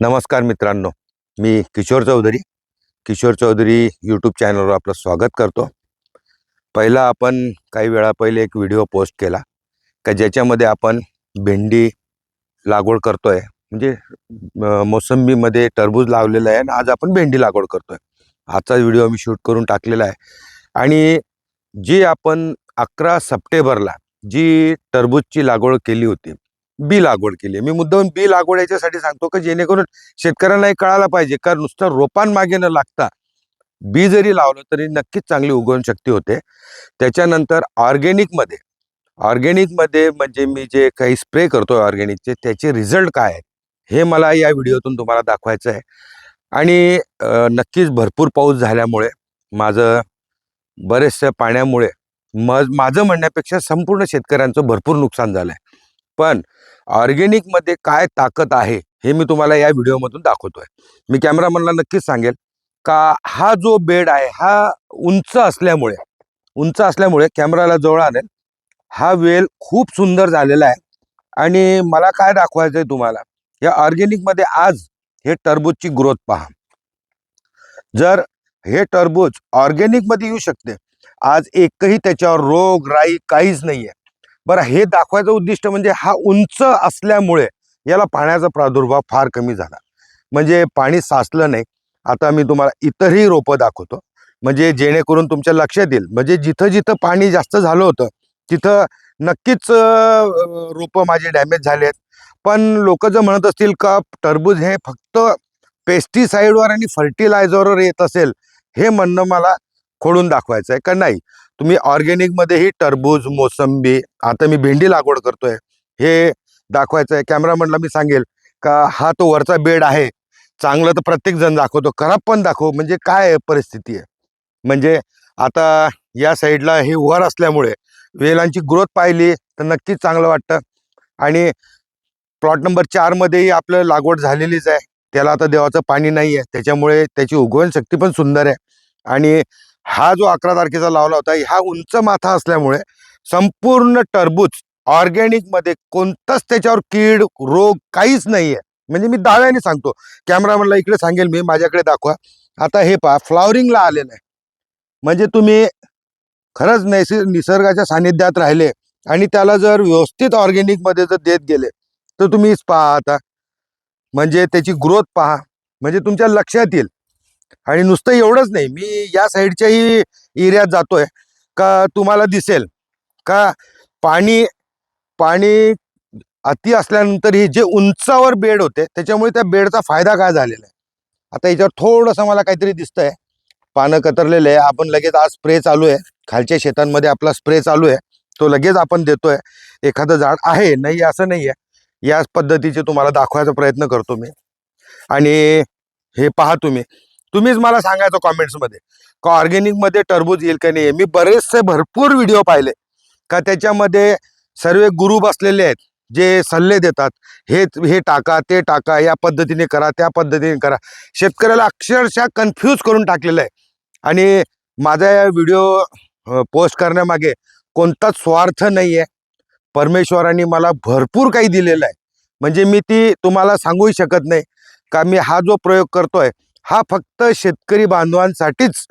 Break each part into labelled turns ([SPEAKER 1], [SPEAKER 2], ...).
[SPEAKER 1] नमस्कार मित्रांनो मी किशोर चौधरी. किशोर चौधरी यूट्यूब चॅनलवर आपलं स्वागत करतो. पहिला आपण काही वेळा पहिले एक व्हिडिओ पोस्ट केला का ज्याच्यामध्ये आपण भेंडी लागवड करतोय. म्हणजे मोसंबीमध्ये टरबूज लावलेलं आहे आणि आज आपण भेंडी लागवड करतोय. आजचा व्हिडिओ मी शूट करून टाकलेला आहे. आणि जी आपण अकरा सप्टेंबरला जी टरबूजची लागवड केली होती बी लागवड केली आहे. मी मुद्दाम बी लागवड याच्यासाठी सांगतो की जेणेकरून शेतकऱ्यांना हे कळायला पाहिजे. कारण नुसतं रोपांमागे न लागता बी जरी लावलं तरी नक्कीच चांगली उगवण शक्ती होते. त्याच्यानंतर ऑर्गेनिकमध्ये ऑर्गेनिकमध्ये म्हणजे मी जे काही स्प्रे करतो ऑर्गेनिकचे त्याचे रिझल्ट काय आहेत हे मला या व्हिडिओतून तुम्हाला दाखवायचं आहे. आणि नक्कीच भरपूर पाऊस झाल्यामुळे माझं बरेचशा पाण्यामुळे म माझं म्हणण्यापेक्षा संपूर्ण शेतकऱ्यांचं भरपूर नुकसान झालं आहे पण ऑर्गेनिकमध्ये काय ताकद आहे हे मी तुम्हाला या व्हिडिओमधून दाखवतोय. मी कॅमेरामनला नक्कीच सांगेल का हा जो बेड आहे हा उंच असल्यामुळे उंच असल्यामुळे कॅमेराला जवळ आणेल. हा वेल खूप सुंदर झालेला आहे. आणि मला काय दाखवायचं आहे तुम्हाला या ऑर्गेनिकमध्ये आज हे टरबूजची ग्रोथ पहा. जर हे टरबूज ऑर्गेनिकमध्ये येऊ शकते आज एकही त्याच्यावर रोग राई काहीच नाही आहे बरं हे दाखवायचं उद्दिष्ट म्हणजे हा उंच असल्यामुळे याला पाण्याचा प्रादुर्भाव फार कमी झाला. म्हणजे पाणी साचलं नाही. आता मी तुम्हाला इतरही रोपं दाखवतो. म्हणजे जेणेकरून तुमच्या लक्षात येईल. म्हणजे जिथं जिथं पाणी जास्त झालं होतं तिथं नक्कीच रोपं माझे डॅमेज झाले आहेत. पण लोक जर म्हणत असतील का टरबूज हे फक्त पेस्टिसाईडवर आणि फर्टिलायझरवर येत असेल हे म्हणणं मला खोडून दाखवायचं आहे का नाही? तुम्ही ऑर्गॅनिकमध्येही टरबूज मोसंबी आता मी भेंडी लागवड करतोय. हे दाखवायचं आहे. कॅमेरामनला मी सांगेल का हा तो वरचा बेड आहे. चांगलं तर प्रत्येकजण दाखवतो. खराब पण दाखव. म्हणजे काय परिस्थिती आहे? म्हणजे आता या साईडला हे वर असल्यामुळे वेलांची ग्रोथ पाहिली तर नक्कीच चांगलं वाटतं. आणि प्लॉट नंबर चारमध्येही आपलं लागवड झालेलीच आहे. त्याला आता देवाचं पाणी नाही आहे त्याच्यामुळे त्याची उगवण शक्ती पण सुंदर आहे. आणि हा जो अकरा तारखेचा लावला होता हा उंच माथा असल्यामुळे संपूर्ण टरबूज ऑर्गॅनिकमध्ये कोणताच त्याच्यावर कीड रोग काहीच नाही आहे म्हणजे मी दाव्याने सांगतो. कॅमेरामॅनला इकडे सांगेल मी माझ्याकडे दाखवा. आता हे पहा फ्लॉवरिंगला आलेलं आहे. म्हणजे तुम्ही खरंच नैसर्ग निसर्गाच्या सानिध्यात राहिले आणि त्याला जर व्यवस्थित ऑर्गॅनिकमध्ये जर देत गेले तर तुम्हीच पहा आता. म्हणजे त्याची ग्रोथ पहा. म्हणजे तुमच्या लक्षात येईल. आणि नुसतं एवढंच नाही मी या साईडच्याही एरियात जातोय. का तुम्हाला दिसेल का पाणी पाणी अति असल्यानंतर हे जे उंचावर बेड होते त्याच्यामुळे त्या बेडचा फायदा काय झालेला आहे? आता याच्यावर थोडंसं मला काहीतरी दिसतंय. पानं कतरलेले आहे आपण लगेच आज स्प्रे चालू आहे. खालच्या शेतांमध्ये आपला स्प्रे चालू आहे तो लगेच आपण देतोय. एखादं झाड आहे नाही असं नाही आहे. याच पद्धतीचे तुम्हाला दाखवायचा प्रयत्न करतो मी. आणि हे पहा तुम्ही तुम्हीच मला सांगायचं कॉमेंट्समध्ये का ऑर्गेनिकमध्ये टरबूज येईल का नाही? मी बरेचसे भरपूर व्हिडिओ पाहिले. का त्याच्यामध्ये सर्व गुरु बसलेले आहेत जे सल्ले देतात. हे हे टाका ते टाका या पद्धतीने करा त्या पद्धतीने करा. शेतकऱ्याला अक्षरशः कन्फ्यूज करून टाकलेलं आहे. आणि माझा या व्हिडिओ पोस्ट करण्यामागे कोणताच स्वार्थ नाही आहे परमेश्वराने मला भरपूर काही दिलेलं आहे. म्हणजे मी ती तुम्हाला सांगूही शकत नाही. का मी हा जो प्रयोग करतोय हा फक्त शेतकरी बांधवांसाठीच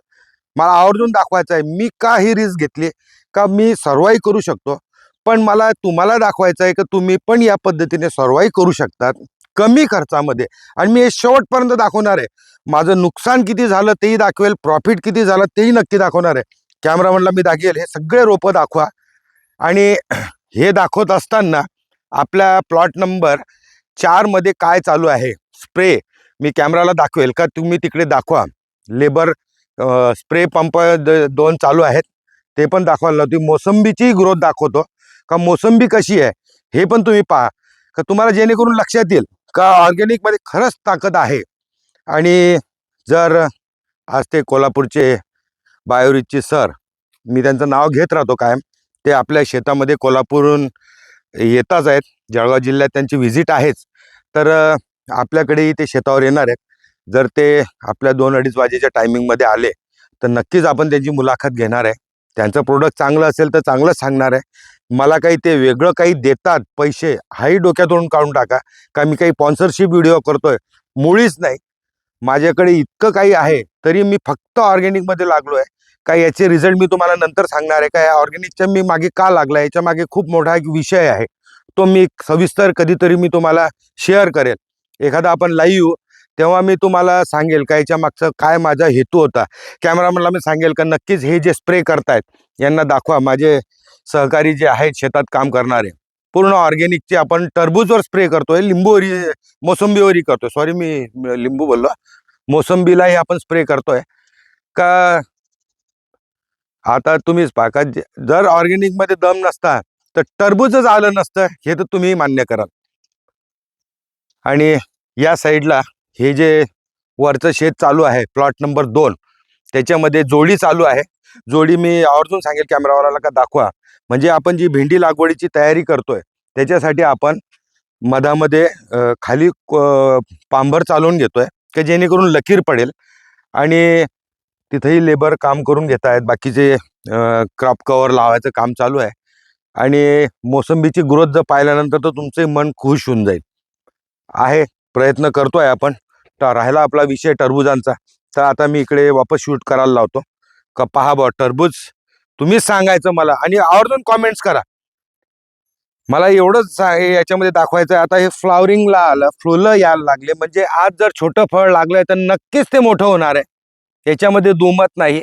[SPEAKER 1] मला आवर्जून दाखवायचा आहे. मी का ही रिस्क घेतली का मी सर्वाई करू शकतो? पण मला तुम्हाला दाखवायचं आहे की तुम्ही पण या पद्धतीने सर्वाई करू शकतात कमी खर्चामध्ये. आणि मी हे शेवटपर्यंत दाखवणार आहे. माझं नुकसान किती झालं तेही दाखवेल प्रॉफिट किती झालं तेही नक्की दाखवणार आहे. कॅमेरामॅनला मी दाखवेल. हे सगळे रोपं दाखवा. आणि हे दाखवत असताना आपल्या प्लॉट नंबर चारमध्ये काय चालू आहे? स्प्रे मी कॅमेराला दाखवेल का? तुम्ही तिकडे दाखवा. लेबर स्प्रे पंप द- दोन चालू आहेत. ते पण दाखवायला लावते. मोसंबीची ग्रोथ दाखवतो. का मोसंबी कशी आहे हे पण तुम्ही पहा. का तुम्हाला जेणेकरून लक्षात येईल का ऑर्गॅनिकमध्ये खरंच ताकद आहे. आणि जर आज ते कोल्हापूरचे बायोरिजचे सर मी त्यांचं नाव घेत राहतो कायम. ते आपल्या शेतामध्ये कोल्हापूरहून येताच आहेत. जळगाव जिल्ह्यात त्यांची व्हिजिट आहेच. तर आपल्याकडेही ते शेतावर येणार आहेत. जर ते आपल्या दोन अडीच वाजेच्या टायमिंगमध्ये आले तर नक्कीच आपण त्यांची मुलाखत घेणार आहे. त्यांचं प्रोडक्ट चांगलं असेल तर चांगलंच सांगणार आहे. मला काही ते वेगळं काही देतात पैसे हाही डोक्यातून काढून टाका. का मी काही स्पॉन्सरशिप व्हिडिओ करतोय? मुळीच नाही. माझ्याकडे इतकं काही आहे तरी मी फक्त ऑर्गॅनिकमध्ये लागलो आहे का याचे रिझल्ट मी तुम्हाला नंतर सांगणार आहे. का या ऑर्गॅनिकच्या मी मागे का लागला याच्या मागे खूप मोठा एक विषय आहे. तो मी सविस्तर कधीतरी मी तुम्हाला शेअर करेल. एखादा आपण लाईव्ह तेव्हा मी तुम्हाला सांगेल का याच्या मागचं काय माझा हेतू होता. कॅमेरामॅनला मी सांगेल का नक्कीच हे जे स्प्रे करतायत यांना दाखवा. माझे सहकारी जे आहेत शेतात काम करणारे पूर्ण ऑर्गेनिकचे आपण टरबूजवर स्प्रे करतोय लिंबूवरी मोसंबीवरही करतोय. सॉरी मी लिंबू बोललो. मोसंबीलाही आपण स्प्रे करतोय. का आता तुम्हीच पाका जर ऑर्गेनिकमध्ये दम नसता तर टरबूजच आलं नसतं हे तर तुम्ही मान्य कराल. आणि या साईडला हे जे वरचं शेत चालू आहे प्लॉट नंबर दोन त्याच्यामध्ये जोडी चालू आहे. जोडी मी आवर्जून सांगेल कॅमेरावाला का दाखवा. म्हणजे आपण जी भेंडी लागवडीची तयारी करतोय त्याच्यासाठी आपण मधामध्ये खाली पांभर चालवून घेतोय की जेणेकरून लकीर पडेल आणि तिथेही लेबर काम करून घेत आहेत बाकीचे क्रॉप कवर लावायचं काम चालू आहे. आणि मोसंबीची ग्रोथ जर पाहिल्यानंतर तर तुमचे मन खुश होऊन जाईल. आहे प्रयत्न करतोय आपण. तर राहिला आपला विषय टरबुजांचा. तर आता मी इकडे वापस शूट करायला लावतो. का पहा बा टरबूज तुम्हीच सांगायचं मला आणि आवर्जून कॉमेंट्स करा. मला एवढंच आहे याच्यामध्ये दाखवायचं आहे आता हे फ्लॉवरिंगला आलं फुलं यायला लागले. म्हणजे आज जर छोटं फळ लागलंय तर नक्कीच ते मोठं होणार आहे. याच्यामध्ये दुमत नाही.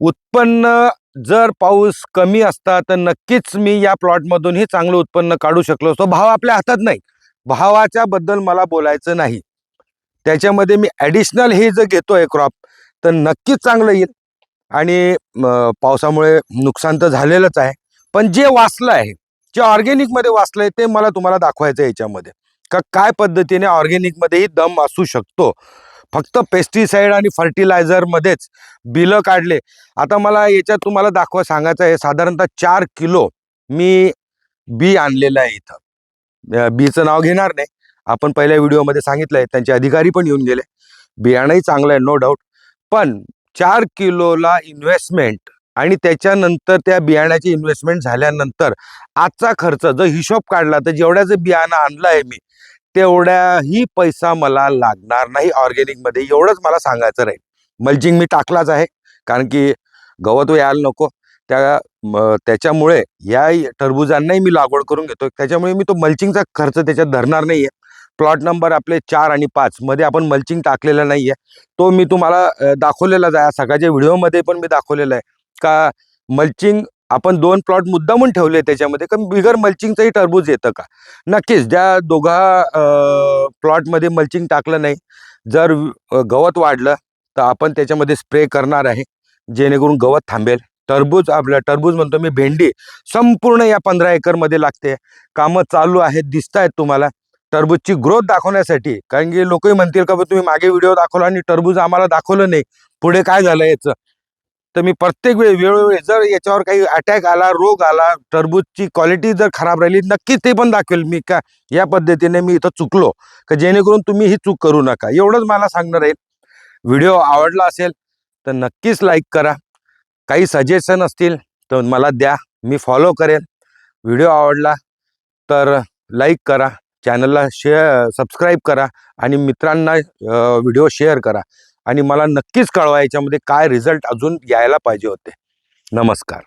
[SPEAKER 1] उत्पन्न जर पाऊस कमी असता तर नक्कीच मी या प्लॉटमधूनही चांगलं उत्पन्न काढू शकलो. असतो भाव आपल्या हातात नाही. भावाच्या बद्दल मला बोलायचं नाही. त्याच्यामध्ये मी ॲडिशनल हे जर घेतोय क्रॉप तर नक्कीच चांगलं येईल. आणि पावसामुळे नुकसान तर झालेलंच आहे. पण जे वाचलं आहे जे ऑर्गेनिकमध्ये वाचलं आहे ते मला तुम्हाला दाखवायचं आहे याच्यामध्ये. का काय पद्धतीने ऑर्गेनिकमध्येही दम असू शकतो? फक्त पेस्टिसाईड आणि फर्टिलायझरमध्येच बिलं काढले. आता मला याच्यात तुम्हाला दाखवा सांगायचं आहे साधारणतः चार किलो मी बी आणलेलं आहे इथं. बीचं नाव घेणार नाही. आपण पहिल्या व्हिडिओमध्ये सांगितलं आहे त्यांचे अधिकारी पण येऊन गेले. बियाणंही चांगलं आहे नो डाऊट पण चार किलोला इन्व्हेस्टमेंट आणि त्याच्यानंतर त्या बियाण्याची इन्व्हेस्टमेंट झाल्यानंतर आजचा खर्च जर हिशोब काढला तर जेवढ्याचं बियाणं आणलं आहे मी तेवढ्याही पैसा मला लागणार नाही ऑर्गॅनिकमध्ये. एवढंच मला सांगायचं राहील. मल्चिंग मी टाकलाच आहे कारण की गवत यायला नको. त्या म, त्याच्यामुळे या टरबुजांनाही मी लागवड करून घेतो त्याच्यामुळे मी तो मल्चिंगचा खर्च त्याच्यात धरणार नाही आहे प्लॉट नंबर आपले चार आणि पाच मध्ये आपण मल्चिंग टाकलेला नाही आहे तो मी तुम्हाला दाखवलेला दाखवलेलाच आहे. सकाळच्या व्हिडिओमध्ये पण मी दाखवलेला आहे. का मल्चिंग आपण दोन प्लॉट मुद्दामून ठेवले त्याच्यामध्ये कारण बिगर मल्चिंगचंही टरबूज येतं का? नक्कीच ज्या दोघा प्लॉटमध्ये मल्चिंग टाकलं नाही जर गवत वाढलं तर आपण त्याच्यामध्ये स्प्रे करणार आहे. जेणेकरून गवत थांबेल. टरबूज आपल्या टरबूज म्हणतो मी भेंडी. संपूर्ण या पंधरा एकरमध्ये लागते. कामं चालू आहेत दिसत आहेत तुम्हाला. टरबूजची ग्रोथ दाखवण्यासाठी कारण की लोकही म्हणतील का तुम्ही मागे व्हिडिओ दाखवला आणि टरबूज आम्हाला दाखवलं नाही. पुढे काय झालं याचं? तर मी प्रत्येक वेळी वेळोवेळी जर याच्यावर काही अटॅक आला रोग आला टरबूजची क्वालिटी जर खराब राहिली नक्कीच ते पण दाखवेल. मी का या पद्धतीने मी इथं चुकलो. का जेणेकरून तुम्ही ही चूक करू नका. एवढंच मला सांगणार आहे व्हिडिओ आवडला असेल तर नक्कीच लाईक करा. काही सजेशन असतील तर मला द्या. मी फॉलो करेन. व्हिडिओ आवडला तर लाईक करा. चॅनलला शेअर सबस्क्राईब करा आणि मित्रांना व्हिडिओ शेअर करा. आणि मला नक्कीच कळवा याच्यामध्ये काय रिझल्ट अजून यायला पाहिजे होते. नमस्कार.